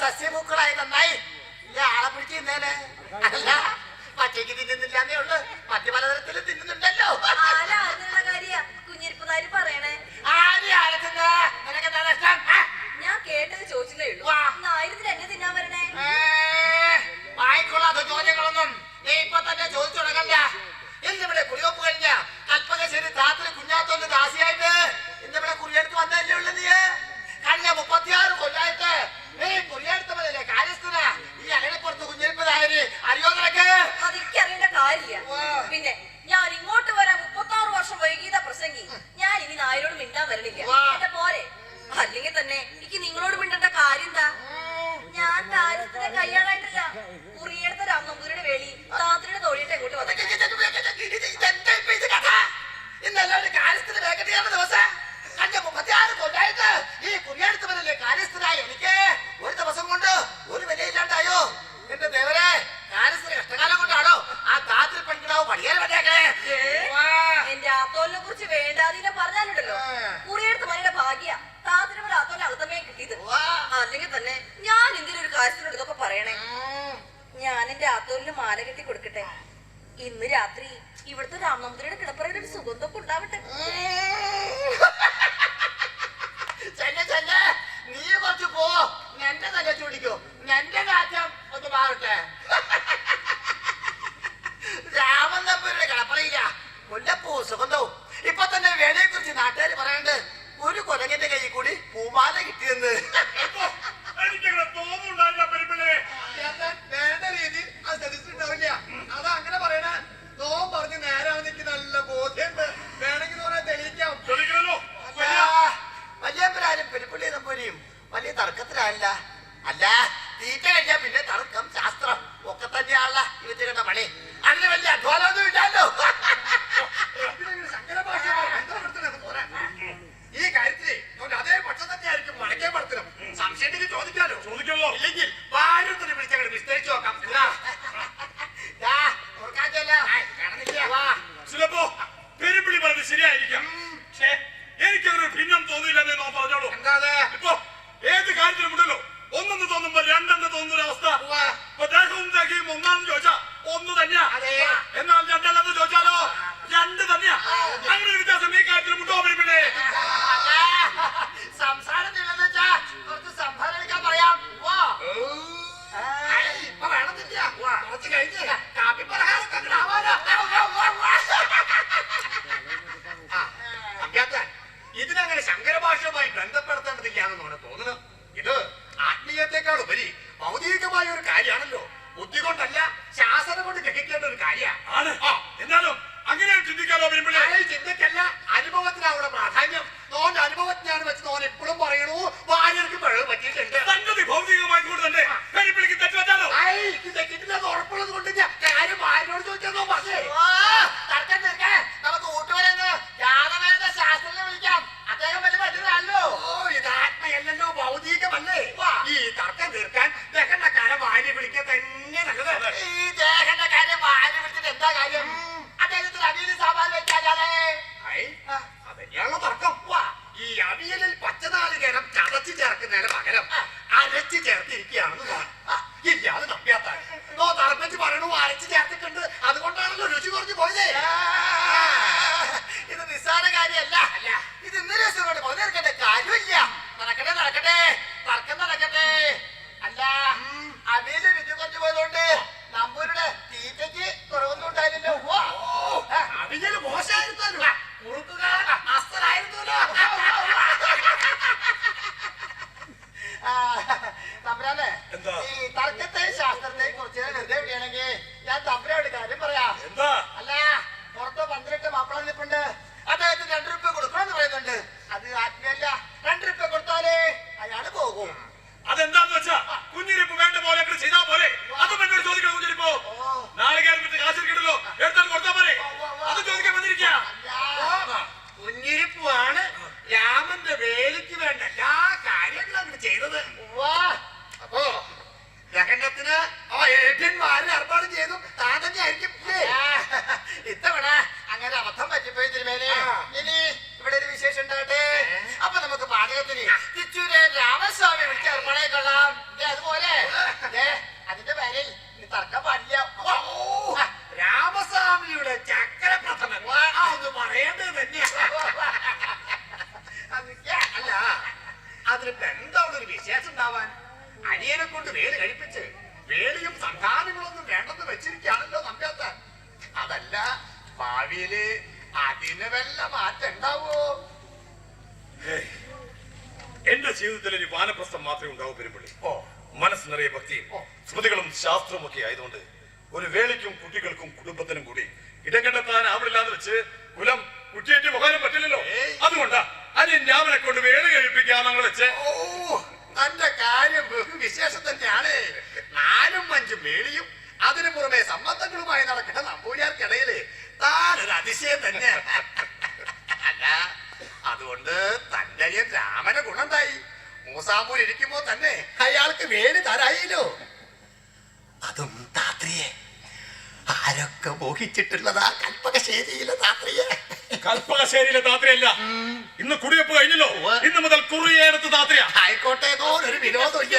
സസ്യമൂക്കളായത് നന്നായി. ഇല്ല ആളെ പിടിച്ച് തിന്നേനെ അല്ല പച്ചയ്ക്ക് തിന്നുന്നില്ലാന്നേ ഉള്ളു. മറ്റു പലതരത്തിലും തിന്നുന്നുണ്ടല്ലോ. കുഞ്ഞിരിപ്പുകാര് പറയണേ. ആര് ആളെ തിന്നാ? പതിനേഴാമത് ദിവസം തന്റെ മുപ്പത്തിയാറ് കൊല്ലായിട്ട് ഈ കുറിയാടുത്തവരല്ലേ കാര്യസ്ഥനായ എനിക്ക് ഒരു ദിവസം കൊണ്ട് ഒരു വിലയില്ലാണ്ടായോ എന്റെ ദേവരെ കാര്യസ്ഥന് കഷ്ടകാലം കൊണ്ടാണോ ആ താത്തിൽ പെൺകിടാവ് പടിയേറെ വന്നേക്കണേ? എന്റെ ആത്തോലിനെ കുറിച്ച് വേണ്ടാതിനെ പറഞ്ഞാലുണ്ടല്ലോ. കുറിയെടുത്തവരുടെ ഭാഗ്യ. താത്തിനവർ ആത്തോലിനെ അകത്തമേ കിട്ടിയത്. അല്ലെങ്കിൽ തന്നെ ഞാൻ എന്തിനൊരു കാര്യസ്ഥനോട് ഇതൊക്കെ പറയണേ? ഞാൻ എന്റെ ആത്തോലിന് മാല കെട്ടി കൊടുക്കട്ടെ? ഇന്ന് രാത്രി ഇവിടുത്തെ രാമനമ്പുരിയുടെ കിടപ്പറയുടെ ഒരു സുഗന്ധമൊക്കെ ഉണ്ടാവട്ടെ. പോ. തല ഒന്ന് ഇപ്പൊ തന്നെ വേലയെ കുറിച്ച് നാട്ടുകാർ പറയണ്ട്. ഒരു കൊലങ്ങിന്റെ കൈ കൂടി പൂമാല കിട്ടിയെന്ന്. അല്ല. അല്ല തീറ്റ കഴിഞ്ഞാൽ പിന്നെ തർക്കം ശാസ്ത്രം ഒക്കെ തന്നെയാണല്ല. ഇവത്തിരുടെ പണി. അതിന് വലിയ അധ്വാനമൊന്നുമില്ല അങ്ങനെ ഒരു വ്യത്യാസം ഈ കാര്യത്തിൽ മുണ്ടോ പിന്നെ സംസാരത്തില്ലെന്ന് വെച്ചാ കുറച്ച് സംഭാരം എടുക്കാൻ പറയാം. ഇപ്പൊ കഴിഞ്ഞ് കാപ്പി പലഹാരം ആവാനോ ആയിരിക്കും അദ്ദേഹത്തിന് അവിയൽ സാമ്പാർ വെച്ചാലേ അതന്നെയാണല്ലോ തർക്കം. ഈ അവിയലിൽ പച്ചനാല് കേരം ചതച്ച് ചേർക്കുന്നതിന് പകരം അരച്ച് ചേർത്തിരിക്കുകയാണെന്ന് ഇല്ലാതെ തപ്പിയാത്ത. ഓ തറപ്പച്ച് പറയണു അരച്ച് ചേർത്തിട്ടുണ്ട്. അതുകൊണ്ട് തർക്കം പാടില്ല രാമസ്വാമിയുടെ ചക്കര പ്രഥമൻ ഒന്ന് പറയേണ്ടത് തന്നെയാ. അല്ല അതിനിപ്പോ എന്താ ഒരു വിശേഷം ഉണ്ടാവാൻ? അനിയനെ കൊണ്ട് വേൽ കഴിപ്പിച്ച് വേലിയും സന്താനങ്ങളൊന്നും വേണ്ടെന്ന് വെച്ചിരിക്കുകയാണല്ലോ നമ്പ്യാത്ത അതല്ല ഭാവിയിൽ അതിന് വല്ല മാറ്റം ഉണ്ടാവോ? എന്റെ ജീവിതത്തിൽ ഒരു വാനപ്രസ്ഥം മാത്രമേ ഉണ്ടാവൂ പെരുമ്പള്ളി. ഓ മനസ്സ് നിറയെ ഭക്തിയും സ്മൃതികളും ശാസ്ത്രവും ഒക്കെ ആയതുകൊണ്ട് ഒരു വേളിക്കും കുട്ടികൾക്കും കുടുംബത്തിനും കൂടി ഇടം കണ്ടെത്താൻ ആവില്ലാന്ന് വെച്ച് കുലം കുട്ടിയേറ്റ് പോകാനും പറ്റില്ലല്ലോ. അതുകൊണ്ടാ അനിയൻ രാമനെ കൊണ്ട് വേളി കഴിപ്പിക്കാന്നങ്ങൾ വെച്ച്. ഓ തന്റെ കാര്യം ബഹു വിശേഷം തന്നെയാണ് നാലും അഞ്ചും വേളിയും അതിനു പുറമെ സംബന്ധങ്ങളുമായി നടക്കുന്ന നമ്പൂരിയാർക്കിടയിൽ താനൊരു അതിശയം തന്നെ. അല്ല അതുകൊണ്ട് തന്റെ രാമന ഗുണണ്ടായി മൂസാമ്പൂർ ഇരിക്കുമ്പോ തന്നെ അയാൾക്ക് വേര് തരായില്ലോ. അതും താത്രിയെ ആരൊക്കെ മോഹിച്ചിട്ടുള്ളതാ കൽപ്പകശ്ശേരിയിലെ താത്രിയെ? കൽപ്പകശ്ശേരിയിലെ താത്രിയല്ല. ഇന്ന് കുടിവെപ്പ് കഴിഞ്ഞല്ലോ. ഇന്ന് മുതൽ കുറിയേടത്ത് താത്രയാ. ആയിക്കോട്ടെ ഒരു വിനോദമില്ല